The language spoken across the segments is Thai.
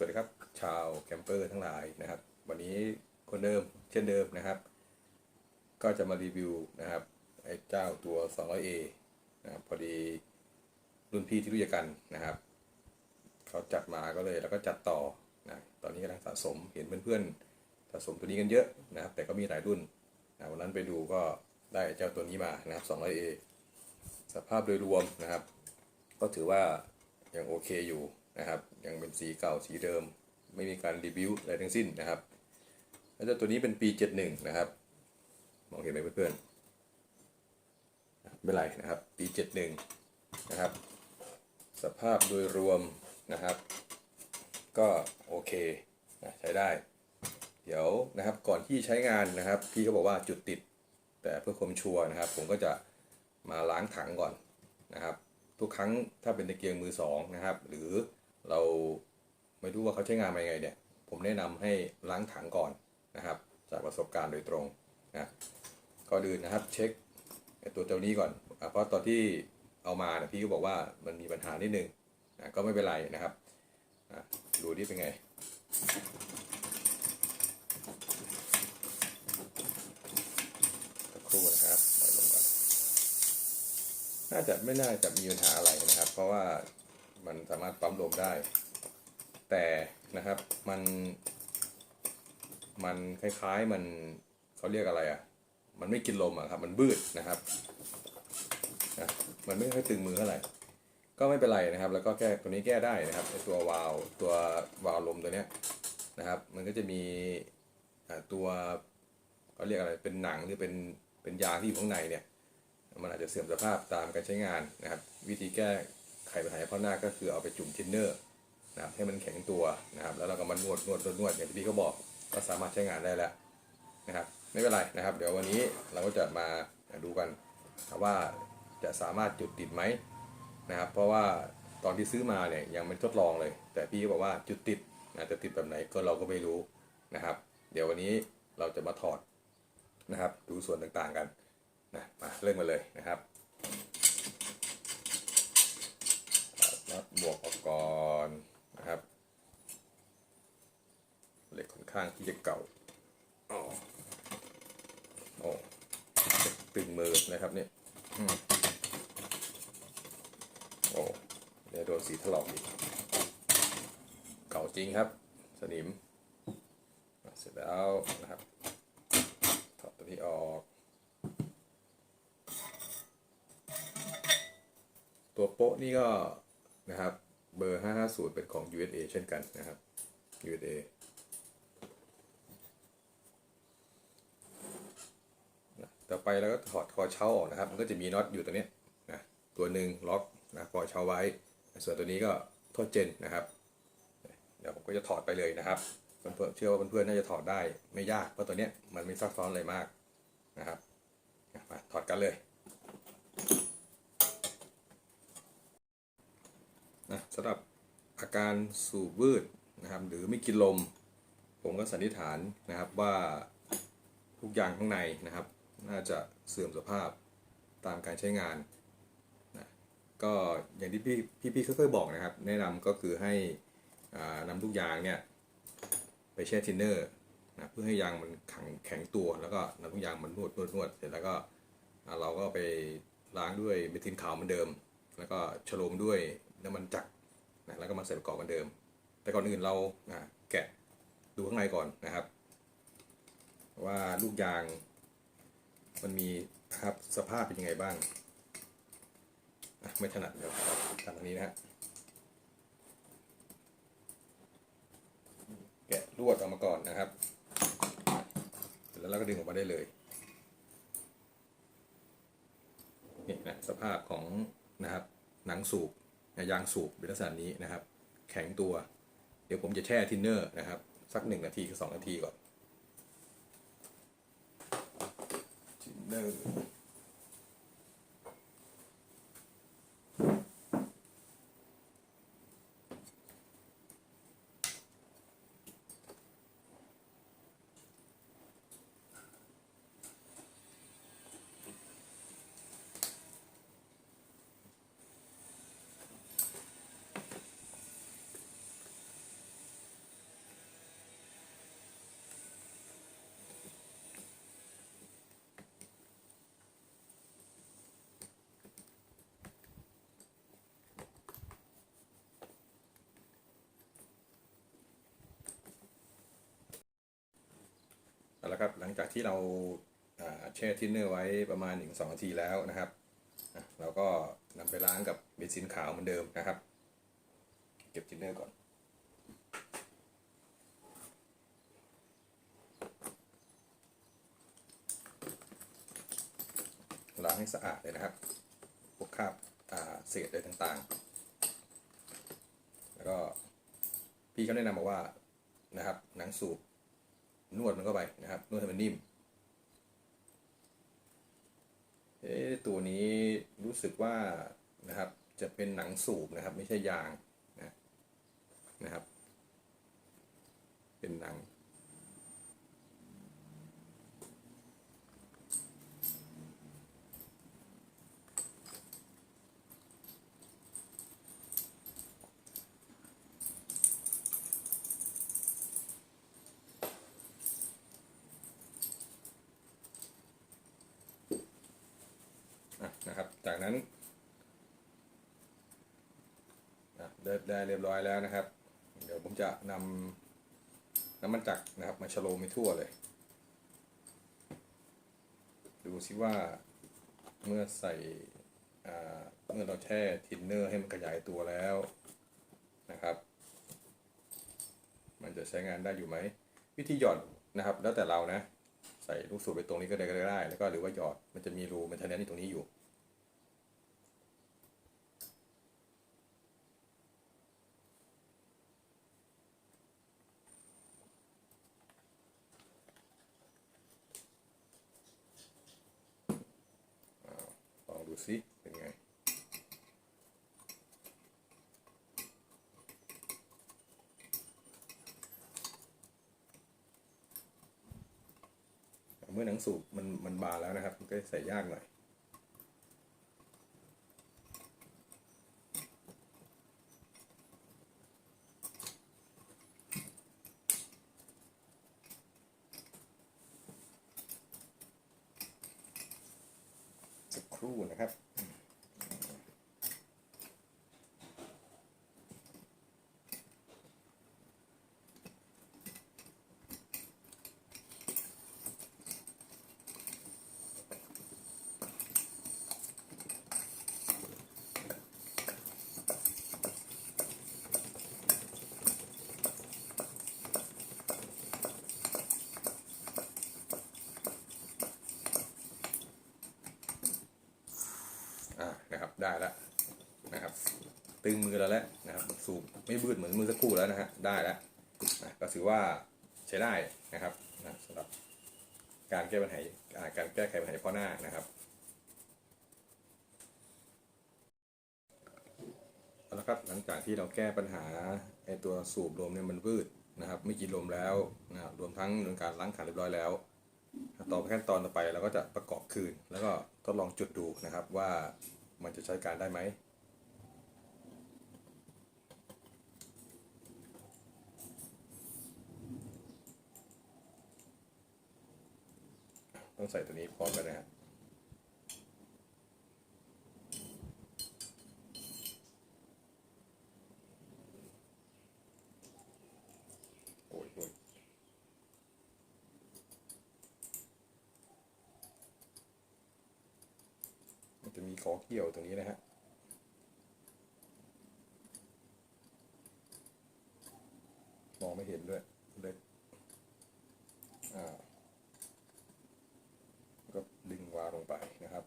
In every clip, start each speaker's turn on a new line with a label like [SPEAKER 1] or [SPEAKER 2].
[SPEAKER 1] สวัสดีครับชาวแคมเปอร์ทั้งหลายนะครับ วันนี้คนเดิมเช่นเดิมนะครับ ก็จะมารีวิวนะครับไอ้เจ้าตัว 200A นะครับพอดีรุ่นพี่ที่รู้จักกันนะครับเขาจัดมาก็เลยแล้วก็จัดต่อนะตอนนี้กำลังสะสมเห็นเพื่อนๆสะสมตัวนี้กันเยอะนะครับ แต่ก็มีหลายรุ่นนะวันนั้นไปดูก็ได้เจ้าตัวนี้มานะครับ 200A สภาพโดยรวมนะครับ ก็ถือว่ายังโอเคอยู่ นะครับยังเป็นสีเก่าสีเดิม ไม่มีการรีวิวอะไรทั้งสิ้นนะครับแล้วเจ้าตัวนี้เป็นปี 71 นะครับ มองเห็นไหมเพื่อนๆไม่เป็นไรนะครับปี 71 นะครับ สภาพโดยรวมนะครับ ก็โอเคนะใช้ได้ เดี๋ยวนะครับก่อนที่ใช้งานนะครับ พี่ก็บอกว่าจุดติดแต่เพื่อความชัวร์นะครับ ผมก็จะมาล้างถังก่อนนะครับ ทุกครั้งถ้าเป็นตะเกียงมือสองนะครับ หรือ เราไม่รู้ว่าเขาใช้งานมายังไงเนี่ย ผมแนะนำให้ล้างถังก่อนนะครับ จากประสบการณ์โดยตรงนะก่อนอื่นนะครับเช็คตัวเจ้านี้ก่อนอเพราะตอนที่เอามานะพี่ก็บอกว่ามันมีปัญหานิดนึงนะก็ไม่เป็นไรนะครับอะดูดิเป็นไงสักครู่นะครับปล่อยลงก่อนน่าจะไม่น่าจะมีปัญหาอะไรนะครับ เพราะว่า มันสามารถปั๊มลมได้ แต่นะครับมัน มันคล้ายๆมันเขาเรียกอะไรอะ่ะ มันไม่กินลมอะครับ มันบืดนะครับนะมันไม่ค่อยตึงมือเท่าไหร่ก็ไม่เป็นไรนะครับ แล้วก็แก้ตัวนี้แก้ได้นะครับตัววาล์วตัววาล์วลมตัวเนี้ยนะครับ มันก็จะมีตัวเขาเรียกอะไรเป็นหนังหรือเป็นเป็นยางที่อยู่ข้างในเนี่ยมันอาจจะเสื่อมสภาพตามการใช้งานนะครับ วิธีแก้ ไข่ปัญหาเฉพาะหน้าก็คือเอาไปจุ่มทินเนอร์นะครับให้มันแข็งตัวนะครับ แล้วเราก็มานวดนวดนวดนวดอย่างที่พี่เขาบอกก็สามารถใช้งานได้แล้วนะครับ ไม่เป็นไรนะครับ เดี๋ยววันนี้เราก็จะมาดูกันว่าจะสามารถจุดติดไหมนะครับ เพราะว่าตอนที่ซื้อมาเนี่ยยังไม่ทดลองเลย แต่พี่ก็บอกว่าจุดติดนะจะติดแบบไหนก็เราก็ไม่รู้นะครับ เดี๋ยววันนี้เราจะมาถอดนะครับ ดูส่วนต่างๆกันนะมาเริ่มกันเลยนะครับถอดน็อตบวกออกก่อนนะครับเหล็กค่อนข้างที่จะเก่าอ๋อโอ้ตึงมือนะครับเนี่ยอืมโอ้เดี๋ยวโดนสีถลอกอีกเก่า จริงครับ สนิม เสร็จแล้วนะครับถอดตัวนี้ออก ตัวโป๊ะนี่ก็นะครับ เบอร์ 550 เป็นของ USA เช่นกันนะครับ USA ต่อไปเราก็ถอดคอเช้าออกนะครับ มันก็จะมีน็อตอยู่ตัวนี้นะตัวหนึ่งล็อกนะคอเช้าไว้ ส่วนตัวนี้ก็โทษเจนนะครับ เดี๋ยวผมก็จะถอดไปเลยนะครับเพื่อนเชื่อว่าเพื่อนๆน่าจะถอดได้ไม่ยากเพราะตัวเนี้ยมันไม่ซับซ้อนอะไรมากนะครับมาถอดกันเลยนะสำหรับอาการสูบวืดนะครับ หรือไม่กินลม ผมก็สันนิษฐานนะครับว่าทุกอย่างข้างในนะครับ น่าจะเสื่อมสภาพตามการใช้งานนะก็อย่างที่พี่พี่พี่เคยๆบอกนะครับ แนะนำก็คือให้ นำทุกยางเนี่ยไปแช่ทินเนอร์นะเพื่อให้ยางมันแข็งแข็งตัวแล้วก็นำทุกยางมันนวดนวดนวดเสร็จแล้วก็เราก็ไปล้างด้วยเมทิลขาวเหมือนเดิม แล้วก็ฉโลมด้วยน้ำมันจักรนะแล้วก็มาใส่ประกอบเหมือนเดิม แต่ก่อนอื่นเราแกะดูข้างในก่อนนะครับ ว่าลูกยางมันมีครับสภาพเป็นยังไงบ้าง ไม่ถนัดเดี๋ยวทำอันนี้นะฮะ แกะลวดออกมาก่อนนะครับ เสร็จแล้วเราก็ดึงออกมาได้เลยนี่นะสภาพของนะครับหนังสูบยางสูบเป็นลักษณะนี้นะครับ แข็งตัว เดี๋ยวผมจะแช่ทินเนอร์นะครับ สักหนึ่งนาทีกับสองนาทีก่อนทินเนอร์ ครับ หลังจากที่เราแช่ทินเนอร์ไว้ประมาณ 1-2นาทีแล้วนะครับเราก็นำไปล้างกับเบนซินขาวเหมือนเดิมนะครับ เก็บทินเนอร์ก่อนล้างให้สะอาดเลยนะครับ พวกคราบาเศษอะไรต่างๆ แล้วก็พี่เขาแนะนำมาว่านะครับหนังสูบ นวดมันเข้าไปนะครับ นวดให้มันนิ่มเอ๊ะตัวนี้รู้สึกว่านะครับ จะเป็นหนังสูบนะครับ ไม่ใช่ยางนะนะครับ เป็นหนัง อะ นะครับ จากนั้นอะได้ได้เรียบร้อยแล้วนะครับ เดี๋ยวผมจะนำน้ำมันจักรนะครับ มาชโลมไปทั่วเลย ดูซิว่าเมื่อใส่เมื่อเราแช่ทินเนอร์ให้มันขยายตัวแล้วนะครับ มันจะใช้งานได้อยู่ไหม วิธีหยอนนะครับ แล้วแต่เรานะ ใส่ลูกสูบไปตรงนี้ก็ได้ก็ได้ แล้วก็หรือว่าหยอดมันจะมีรูมันจะแนนที่ตรงนี้อยู่ อ้าวลองดูซิเป็นไง เมื่อหนังสูบมันมันบานแล้วนะครับ มันก็ใส่ยากหน่อย สักครู่นะครับ อ่านะครับ ได้แล้วนะครับ ตึงมือแล้วแหละนะครับสูบไม่บืดเหมือนมือสักครู่แล้วนะฮะได้แล้วนะก็ถือว่าใช้ได้นะครับนะสำหรับการแก้ปัญหาการแก้ไขปัญหาเฉพาะหน้านะครับเอาละครับหลังจากที่เราแก้ปัญหาไอตัวสูบลมเนี่ยมันบืดนะครับไม่กินลมแล้วนะครับรวมทั้งเรื่องการล้างขันเรียบร้อยแล้ว ต่อไปขั้นตอนต่อไปเราก็จะประกอบคืน แล้วก็ทดลองจุดดูนะครับว่า มันจะใช้การได้ไหม ต้องใส่ตัวนี้พร้อมกันนะครับอ้ยโอ้ย มันจะมี ขอเกี่ยวตรงนี้นะฮะมองไม่เห็นด้วยเล็กอ่าแล้วก็ดึงวาลงไปนะครับ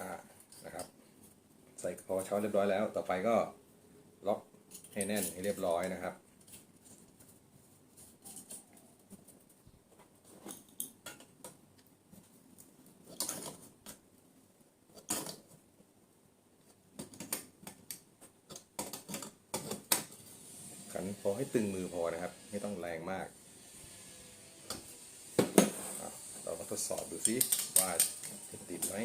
[SPEAKER 1] อ่านะครับ ใส่ พอเช้าเรียบร้อยแล้ว ต่อไปก็ล็อกให้แน่นให้เรียบร้อยนะครับขันพอให้ตึงมือพอนะครับ ไม่ต้องแรงมาก เราก็ทดสอบดูซิว่าติดไหม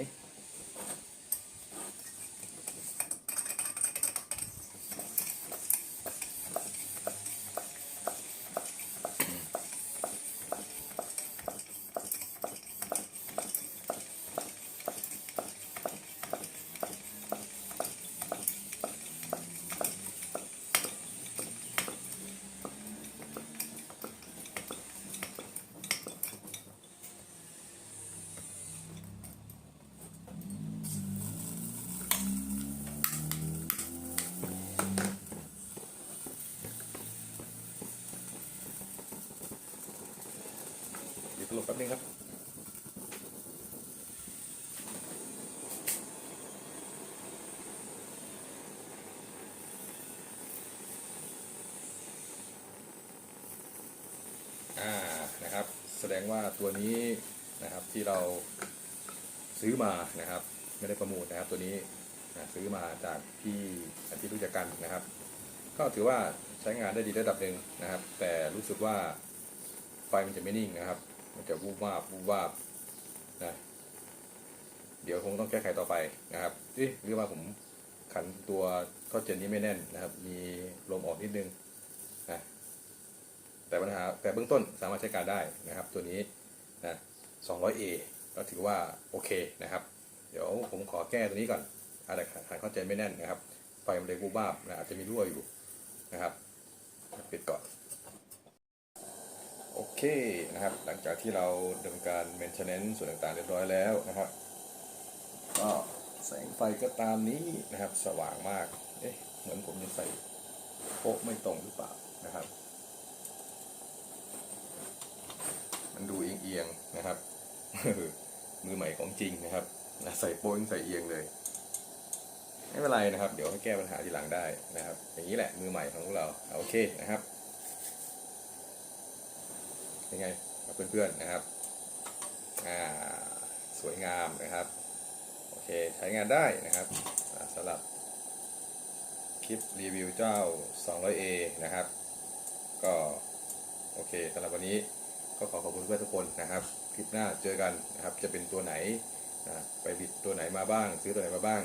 [SPEAKER 2] เบ
[SPEAKER 1] นึงครับอ่านะครับ แสดงว่าตัวนี้นะครับที่เราซื้อมานะครับ ไม่ได้ประมูลนะครับ ตัวนี้นะซื้อมาจากพี่ที่รู้จักกันนะครับ ก็ถือว่าใช้งานได้ดีระดับหนึ่งนะครับ แต่รู้สึกว่าไฟมันจะไม่นิ่งนะครับ มันจะวูบวาบวูบวาบนะเดี๋ยวคงต้องแก้ไขต่อไปนะครับเอ๊ะหรือว่าผมขันตัวท่อเจนนี้ไม่แน่นนะครับ มีลมออกนิดนึงนะแต่ปัญหาแต่เบื้องต้นสามารถใช้การได้นะครับ ตัวนี้นะ 200A ก็ถือว่าโอเคนะครับ เดี๋ยวผมขอแก้ตัวนี้ก่อนอาจจะหายเข้าใจนไม่แน่นนะครับไฟมันเลยบูบาบนะอาจจะมีรั่วอยู่นะครับปิดก่อน เคนะครับ หลังจากที่เราดำเนินการ maintenance ส่วนต่างๆ เรียบร้อยแล้วนะครับ ก็แสงไฟก็ตามนี้นะครับ สว่างมาก เอ๊ะ เหมือนผมจะใส่โป๊ะไม่ตรงหรือเปล่านะครับ มันดูเอียงๆนะครับ มือใหม่ของจริงนะครับ ใส่โป้ยงใส่เอียงเลย ไม่เป็นไรนะครับ เดี๋ยวให้แก้ปัญหาทีหลังได้นะครับ อย่างนี้แหละมือใหม่ของพวกเรา โอเคนะครับ ยังไงครับเพื่อนๆนะครับอ่าสวยงามนะครับ โอเค ใช้งานได้นะครับสำหรับคลิปรีวิวเจ้า 200A นะครับ ก็โอเคสำหรับวันนี้ก็ขอขอบคุณเพื่อนทุกคนนะครับ คลิปหน้าเจอกันนะครับ จะเป็นตัวไหนนะไปบิดตัวไหนมาบ้าง ซื้อตัวไหนมาบ้าง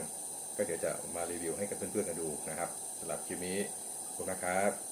[SPEAKER 1] ก็เดี๋ยวจะมารีวิวให้กับเพื่อนๆกันดูนะครับสำหรับคลิปนี้ขอบคุณนะครับ